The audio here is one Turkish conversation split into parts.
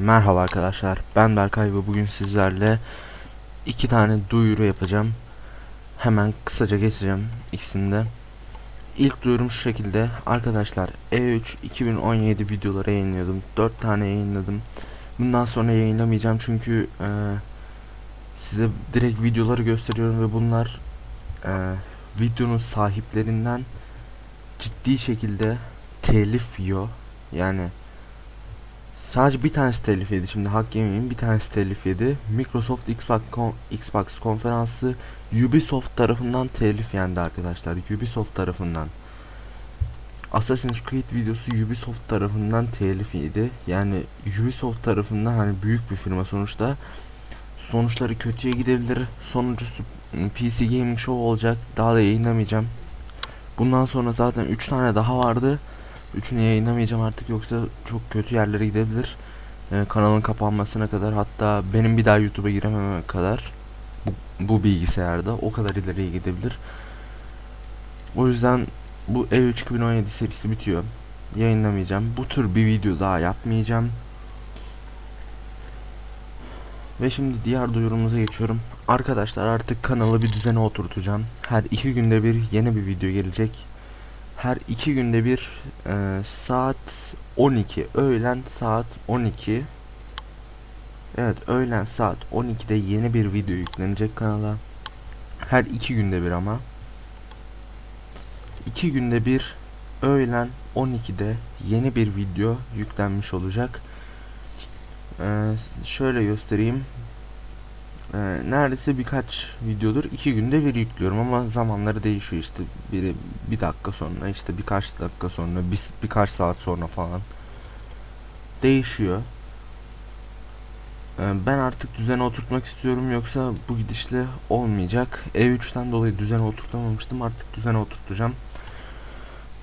Merhaba arkadaşlar ben Berkay ve bugün sizlerle iki tane duyuru yapacağım. Hemen kısaca geçeceğim ikisini de. İlk duyurum şu şekilde. Arkadaşlar E3 2017 videoları yayınlıyordum. 4 tane yayınladım. Bundan sonra yayınlamayacağım çünkü e, size direkt videoları gösteriyorum ve bunlar e, videonun sahiplerinden ciddi şekilde telif yiyor. Yani Sadece bir tanesi telif yedi. Şimdi hak yemeyeyim. Bir tanesi telif yedi. Microsoft Xbox, Xbox konferansı Ubisoft tarafından telif yendi arkadaşlar. Ubisoft tarafından. Assassin's Creed videosu Ubisoft tarafından telif yedi. Yani Ubisoft tarafından hani büyük bir firma sonuçta. Sonuçları kötüye gidebilir. Sonuncusu PC Gaming Show olacak. Daha da yayınlamayacağım. Bundan sonra zaten 3 tane daha vardı Üçünü yayınlamayacağım artık yoksa çok kötü yerlere gidebilir. Ee, kanalın kapanmasına kadar hatta benim bir daha YouTube'a girememe kadar bu, bu bilgisayarda o kadar ileriye gidebilir. O yüzden bu E3 2017 serisi bitiyor. Yayınlamayacağım. Bu tür bir video daha yapmayacağım. Ve şimdi diğer duyurumuza geçiyorum. Arkadaşlar artık kanalı bir düzene oturtacağım. Her iki günde bir yeni bir video gelecek her iki günde bir e, saat 12 öğlen saat 12 Evet öğlen saat 12'de yeni bir video yüklenecek kanala. Her iki günde bir ama. İki günde bir öğlen 12'de yeni bir video yüklenmiş olacak. Ee, şöyle göstereyim ee, neredeyse birkaç videodur iki günde bir yüklüyorum ama zamanları değişiyor işte. Biri bir dakika sonra işte birkaç dakika sonra bir, birkaç saat sonra falan değişiyor. Ee, ben artık düzene oturtmak istiyorum yoksa bu gidişle olmayacak. E3'ten dolayı düzene oturtamamıştım artık düzene oturtacağım.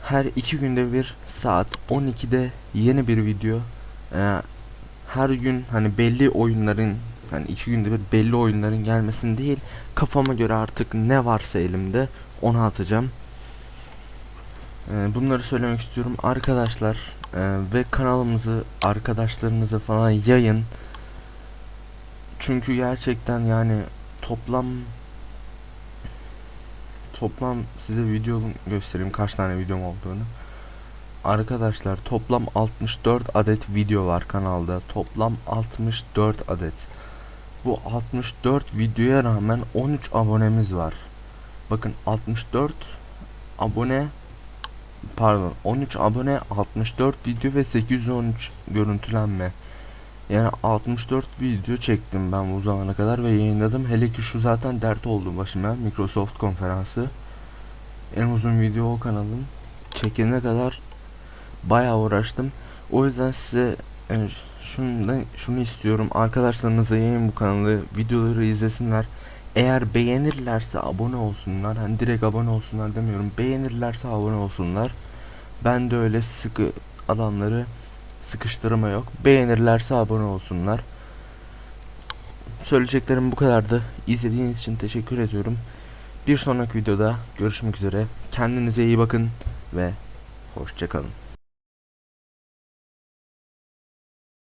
Her iki günde bir saat 12'de yeni bir video. Ee, her gün hani belli oyunların yani iki günde bir belli oyunların gelmesin değil kafama göre artık ne varsa elimde onu atacağım ee, bunları söylemek istiyorum arkadaşlar e, ve kanalımızı arkadaşlarınıza falan yayın çünkü gerçekten yani toplam toplam size video göstereyim kaç tane videom olduğunu Arkadaşlar toplam 64 adet video var kanalda. Toplam 64 adet. Bu 64 videoya rağmen 13 abonemiz var. Bakın 64 abone pardon 13 abone 64 video ve 813 görüntülenme. Yani 64 video çektim ben bu zamana kadar ve yayınladım. Hele ki şu zaten dert oldu başıma Microsoft konferansı. En uzun video o kanalın. Çekene kadar bayağı uğraştım. O yüzden size e, şunu, şunu istiyorum. Arkadaşlarınıza yayın bu kanalı. Videoları izlesinler. Eğer beğenirlerse abone olsunlar. Hani direkt abone olsunlar demiyorum. Beğenirlerse abone olsunlar. Ben de öyle sıkı adamları sıkıştırma yok. Beğenirlerse abone olsunlar. Söyleyeceklerim bu kadardı. İzlediğiniz için teşekkür ediyorum. Bir sonraki videoda görüşmek üzere. Kendinize iyi bakın ve hoşçakalın.